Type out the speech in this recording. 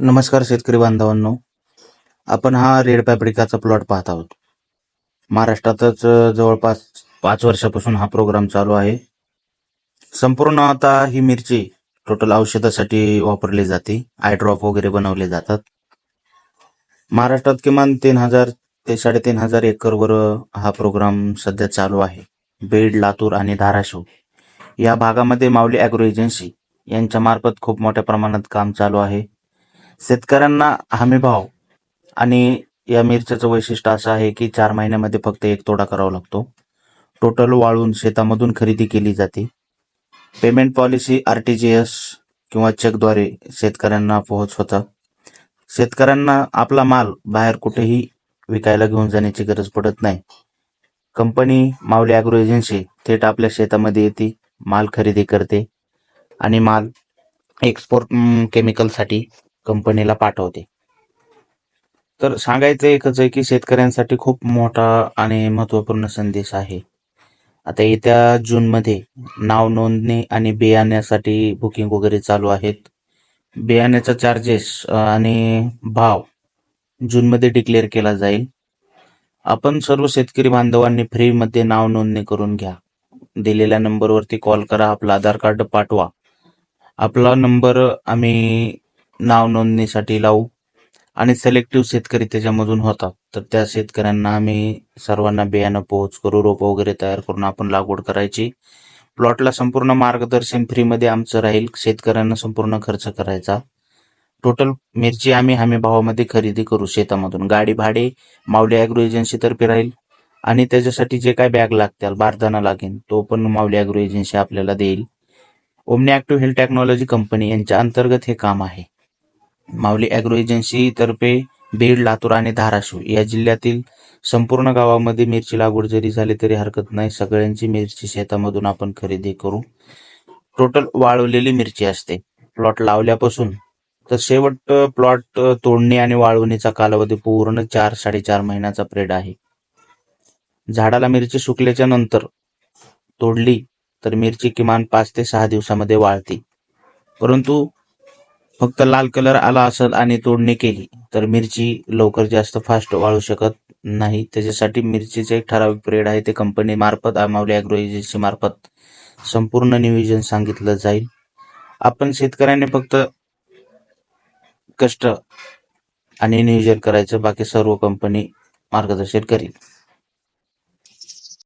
नमस्कार शेतकरी बांधवांनो. आपण हा रेड पॅपरिकाचा प्लॉट पाहत आहोत. महाराष्ट्रातच जवळपास पाच वर्षापासून हा प्रोग्राम चालू आहे. संपूर्ण आता ही मिरची टोटल औषधासाठी वापरली जाते. आय ड्रॉप वगैरे बनवले जातात. महाराष्ट्रात किमान तीन हजार ते साडेतीन हजार एकरवर हा प्रोग्राम सध्या चालू आहे. बीड लातूर आणि धाराशिव. या भागामध्ये माऊली अॅग्रो एजन्सी यांच्या मार्फत खूप मोठ्या प्रमाणात काम चालू आहे. शेतकऱ्यांना हमीभाव आणि या मिरच्याचं वैशिष्ट्य असं आहे की चार महिन्यामध्ये फक्त एक तोडा करावा लागतो. टोटल वाळून शेतामधून खरेदी केली जाते. Payment policy R T G S किंवा चेकद्वारे शेतकऱ्यांना पोहोच होतं. शेतकऱ्यांना आपला माल बाहेर कुठेही विकायला घेऊन जाण्याची गरज पडत नाही. कंपनी माऊली अॅग्रो एजन्सी थेट आपल्या शेतामध्ये येते माल खरेदी करते आणि माल एक्सपोर्ट केमिकलसाठी कंपनीला पाठवते. तर सांगायचं एकच आहे की शेतकऱ्यांसाठी खूप मोठा आणि महत्त्वपूर्ण संदेश आहे. आता येत्या जूनमध्ये नाव नोंदणी आणि बियाण्यासाठी बुकिंग वगैरे चालू आहेत. बियाण्याचा चार्जेस आणि भाव जूनमध्ये डिक्लेअर केला जाईल. आपण सर्व शेतकरी बांधवांनी फ्रीमध्ये नाव नोंदणी करून घ्या. दिलेल्या नंबरवरती कॉल करा आपलं आधार कार्ड पाठवा. आपला नंबर आम्ही नाव नोंदणीसाठी लावू. आणि सिलेक्टिव्ह शेतकरी त्याच्यामधून होतात. तर त्या शेतकऱ्यांना आम्ही सर्वांना बियाणं पोहोच करू रोप वगैरे तयार करून आपण लागवड करायची. प्लॉटला संपूर्ण मार्गदर्शन फ्रीमध्ये आमचं राहील. शेतकऱ्यांना संपूर्ण खर्च करायचा. टोटल मिरची आम्ही हमी भावामध्ये खरेदी करू शेतामधून. गाडी भाडे माऊली अॅग्रो एजन्सीतर्फे राहील. आणि त्याच्यासाठी जे काय बॅग लागतील बारदाना लागेल तो पण माऊली अॅग्रो एजन्सी आपल्याला देईल. Omni active health technology company यांच्या अंतर्गत हे काम आहे. माऊली अॅग्रो एजन्सी तर्फे बीड लातूर आणि धाराशिव या जिल्ह्यातील संपूर्ण गावामध्ये मिरची लागवड जरी झाली तरी हरकत नाही. सगळ्यांची मिरची शेतामधून आपण खरेदी करू. टोटल वाळवलेली मिरची असते. प्लॉट लावल्यापासून तर शेवट प्लॉट तोडणी आणि वाळवणीचा कालावधी पूर्ण चार साडेचार महिन्याचा पिरियड आहे. झाडाला मिरची सुकल्याच्या नंतर तोडली तर मिरची किमान पाच ते सहा दिवसामध्ये वाळते. परंतु फक्त लाल कलर आला असेल आणि तोडणी केली तर मिरची लवकर जास्त फास्ट वाळू शकत नाही. त्याच्यासाठी मिरचीचे एक ठराविक पिरियड आहे. ते कंपनी मार्फत आमावली अॅग्रो एजन्सी मार्फत संपूर्ण नियोजन सांगितलं जाईल. आपण शेतकऱ्यांनी फक्त कष्ट आणि नियोजन करायचं बाकी सर्व कंपनी मार्गदर्शन करील.